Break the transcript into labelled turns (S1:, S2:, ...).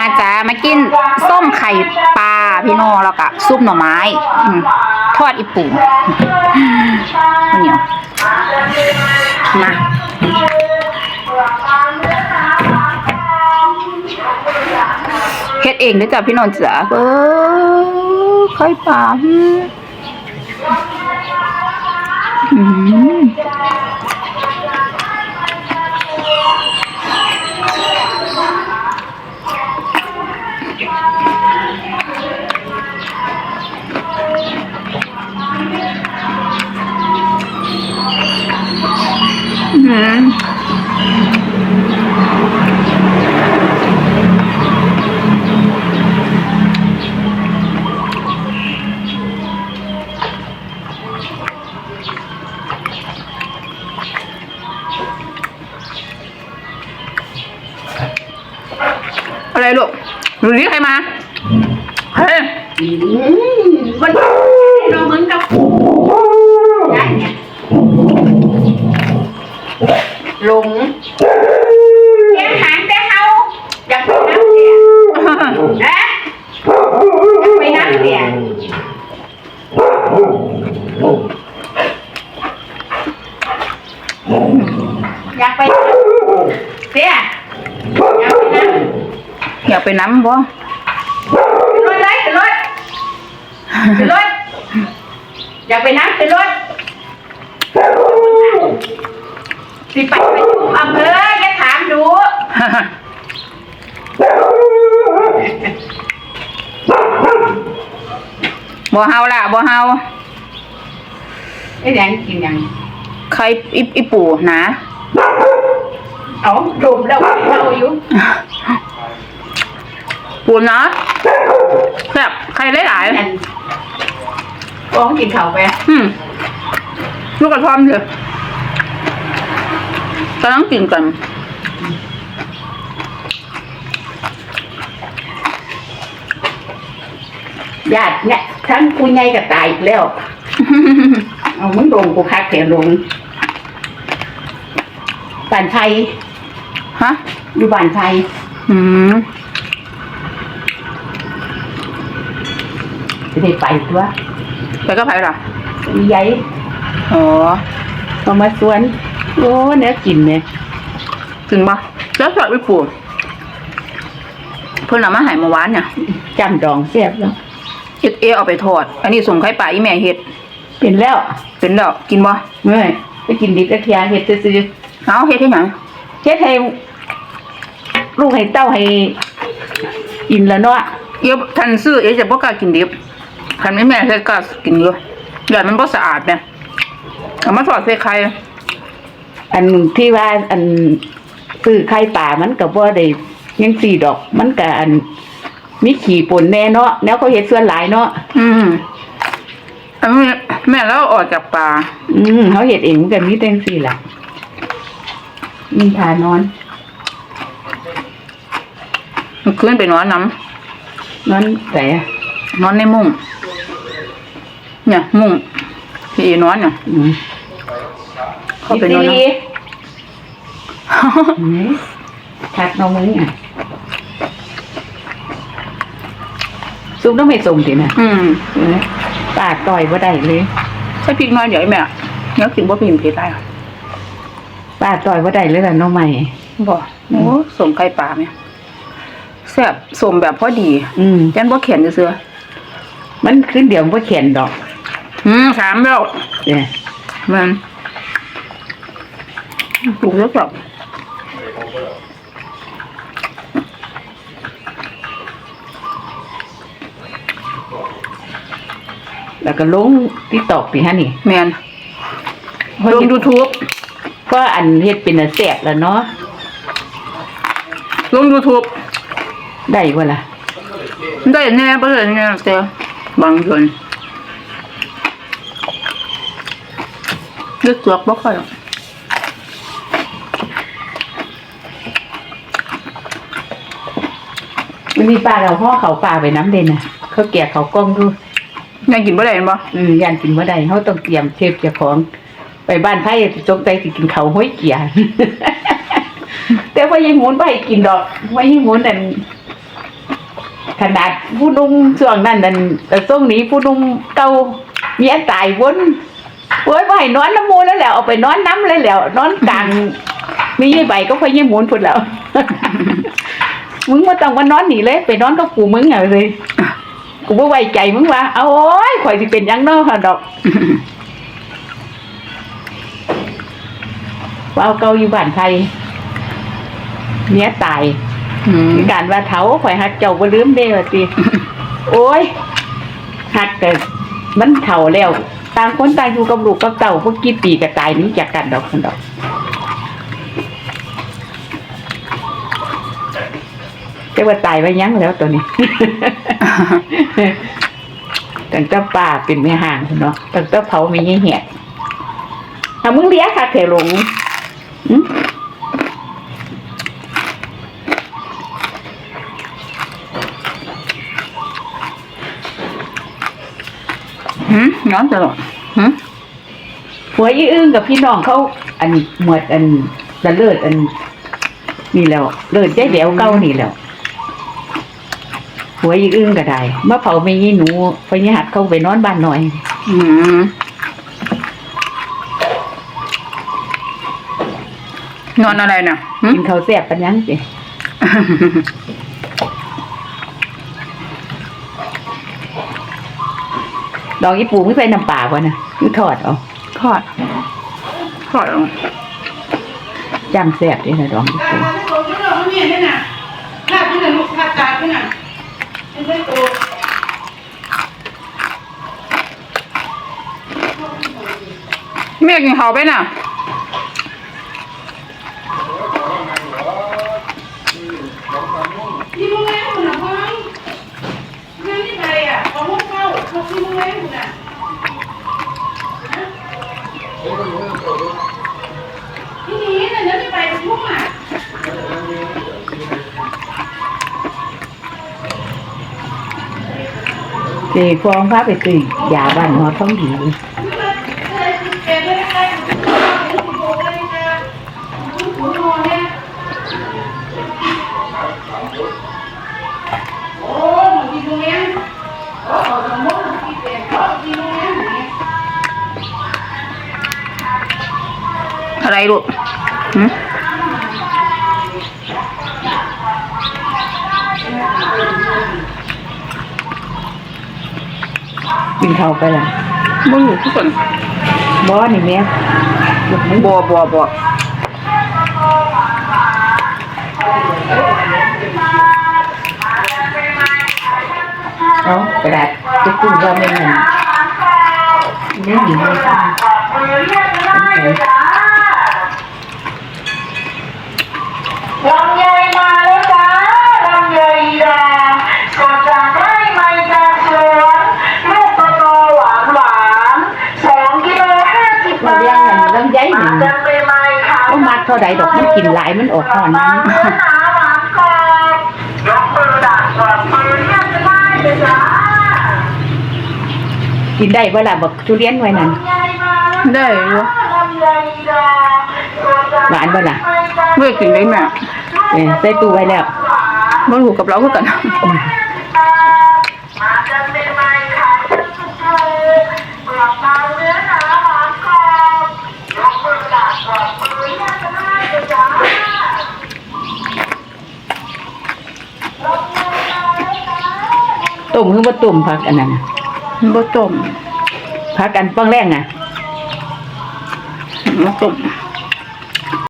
S1: มาจ้ามากินส้มไข่ปลาพี่น้องแล้วก็ซุปหน่อไม้อืมทอดอีปูข้าวเหนียวมาเฮ็ดเองด้อจ้ะพี่น้องจ๋าเบ้อไข่ปลาอืม อะไรลูกดูนี่ใครมาเฮ้ย
S2: มัน หลงแกหางแต่เฮาอยากไปน้ำเสียนะอยากไปน้ำเสียอยากไปน้ำเสียอยากไปน้ำ
S1: อยากไปน้ำบ่
S2: ขึ้นรถเลยขึ้นรถขึ้นรถอยากไปน้ำขึ้นรถสิไปไปทุกอำเภออย่าถามดู
S1: บ่เฮาล่ะบ่เฮา
S2: ไอ้แดงกินยัง
S1: ใครอีอีปู่นะ
S2: เอาดมแล้วเราอยู่
S1: ปู่นะแบบใครหลาย
S2: อันฟ้องกินข้าวไป
S1: ๆอืมลูกกระท่อมเถอะกำลังกินกัน
S2: ญาติเนี่ยทั้งกูใหญ่ก็ตายอีกแล้ว เอามึงลงกูคักแถวลงบ้านไทย
S1: ฮะ
S2: อยู่บ้านไทย
S1: อืม
S2: จะได้ไปตัว
S1: ไปก็ไปล่ะ
S2: อีใหญ่
S1: อ๋อ
S2: เอามาสวน โอ้เนื้อกินเนี่ย
S1: ถึงปะแล้วสอดอีปู่เพิ่นเอามาใหายเมื่อวานเนี่ย
S2: จำดองเสียบแล้ว
S1: เฮ็ดเอเอาไปทอด อันนี้ส่งไข่ปลาอีแม่เฮ็ด
S2: เป็นแล้ว
S1: เป็นแล้วกินบ่
S2: เมื่อยไปกินดิบกระเทียมเห็ดซื้อ
S1: เอาเฮ็ดให้หยัง
S2: ๆเฮ็ดให้ลูกให้เต้าให้อินแล้วเนาะ
S1: เดี๋ยวทันซื้อเอ๊ะจะบ่กล้ากินดิบคันไม่แม่เฮ็ดกล้ากินอยู่อย่ามันบ่สะอาดแม่เอามาทอดใส่ไข่
S2: อันที่ว่าอันซื้อไข่ป่ามันก็บ่ได้ยังสี่ดอก มันก็อัน มีขี่ปนแน่เนาะแล้วเขาเฮ็ดส่วนหลายเนาะ
S1: อืมอันนี้แม่แล้วออกจากป่า
S2: อืมเขาเฮ็ดเองมันก็มีแต่จังซี่ล่ะมีทานอน
S1: มันขึ้นไปนอนน้
S2: นอนแต่ำ
S1: นอนในมุ้งเนี่ยมุ้งพี่เอนอนเนี่ย
S2: อืม
S1: เข้าไปนอน
S2: ดี
S1: นะ
S2: อืมทักน้องมึงอะ ซุปน้ำไม่ส่งสินะ
S1: อืม
S2: เออปากต่อยบ่ได้เลย
S1: ใส่พริกน้อยเดี๋ยวไอ้แม่แล้วกินบ่เป็นเผ็ดได้
S2: ปากต่อยบ่ได้เลยล่ะน้องใหม่
S1: บ่โอ้สมไข่ปลาแม่แซ่บสมแบบพอดี
S2: อืม
S1: ยันบ่แข็งซื่อ
S2: มันขึ้นเดี๋ยวบ่เขียนดอก
S1: ๆอืมถามแล้ว
S2: เนี่ย
S1: มันปลูกแล้วแบบ
S2: แล้วก็ลงที่ตอกสิฮะนี่
S1: แมนลงยูทูบ
S2: ก็อันเฮ็ดเป็นอันแซ่บแล้วเนาะ
S1: ลงยูทูบ
S2: ได้บ่ล่ะ
S1: ได้แน่บ่ได้แน่แต่บางคนเลือกตัวบ่ค่อยหรอก
S2: มันมีปลาเราห่อเขาปลาไปน้ำเด่นน่ะ เขาแกะเขากล้องดู
S1: ยังกินบ่ได้แม่นบ่
S2: อืมย่านกินบ่ได้เฮาต้องเตรียมเทปเจ้าของ ไปบ้านไผจงใจสิกินเขาวห้อยเกีย แต่ว่ายังหมุนบ่ให้กินดอกว่ายังหมุนนั่นขนาดผู้นุ่งช่วงนั้นนั่นแต่ช่วงนี้ผู้นุ่งเก่าเมียตายวนโอ้ยไปนอนน้ำมูแล้วแหล้วเอาไปนอนน้ำเลยแหล้วนอนกลางมียี่ใบก็พยี่หมุนพุ่นแล้ว มึงมาต้องมานอนหนีเลย ไปนอนกับกูมึงอะเลย กูไม่ไว้ใจมึงว่าเอาโอ้ยข่อยสิเป็นหยังเนอกดอกว่าเอาเกาอยู่บ้านไทยเมียตาย
S1: อืม
S2: การว่าเถาข่อยหักเจ้าบ่ลืมเด้ว่าติโอ้ยหักแต่มันเฒ่าแล้ว ต่างคนต่างอยู่กับลูกกับเต่าพวกกี่ปีก็ตายหนี้จากกันดอกคนดอก แต่ว่าตายไปยังแล้วตัวนี้ ตั้งแต่ป่าเป็นแม่ห่างพุ่นเนาะตั้งแต่เผามีเหี้ยแหกถ้ามึงเลี้ยค่ะเถหลงหึ
S1: หืมย้อนตลอดหืม
S2: หัวอีอึ้งกับพี่น้องเขา อันหมวดอันละเลิศอันนี่แล้ว เลิศได้แหววเก้านี่แล้ว หัวอีอึ้งก็ได้เมื่อเผาไม่ยี่หนูพญหัดเข้าไปนอนบ้านหน่อย
S1: อืมนอนอะไรน่ะหืม
S2: กินข้าวแซ่บปันยังสิดอกอีปูไม่ใส่น้ำปลาวะนะคือทอดเอา
S1: ทอดทอดลง
S2: จำแซ่บด้วยนะดอกอีปู
S3: ไม่โตไม่โตไม่เนี่ยนี่น่ ไม่โต
S1: เมียกินข้าไปน่ะ
S3: ที่มึงแม่คุณน่ะพ่องเรื่องนี้ใครอะของพวกเขาพวกที่มึงแม่คุณน่ะ
S2: เจฟองพาไปซื้อยาบ้านหมอท้องดี
S3: เป็นไม่ได้ณโบกันเลยนะคุณคุณนอนเนี่ยโอ้หนูที่มึงแม่โอ้ขอสมมติที่เป็นขอที่มึงแม่เนี่ย
S1: อะไรลูกหืม
S2: กินข้าวไปละ
S1: บ่อยู่ทุกคน
S2: บอนี่แม่ลูกมึง
S1: บัวบัวบัว
S2: เอากระดาษจะกู้ว่าไม่มันเนี่ยหนีไม่ได้ ท่าใดดอกมันกินหลายมันออกห่อน
S4: ห
S2: นั้
S4: วาน
S2: น
S4: เนื้อหนาหวานกรอบยกมือดักกอดมือเรียกจะได้เลยจ้า
S2: กินได้เวลาบอกทุเรียนไว้นั่น
S4: ลำไยมาแล้ว
S1: ได้อยู่
S4: ลำไยดาสดจาก
S2: หวานเวลา
S1: เมื่อกินได้แม่
S2: เออใส่ตู้ไว้แล้ว
S1: บ่รู้กับเราคือกัน
S4: มากันเป็นไม้ขายกันสุดเลยเปลือกบางเนื้อหนาหวานกรอบยกมือดักกอดมือเรียกจะได้เลยจ้า
S2: ต้มคือว่าต้มผักอันนั้นน่ะ
S1: บ่ต้ม
S2: ผักอันป้องแรงน่ะ
S1: บ่ต้ม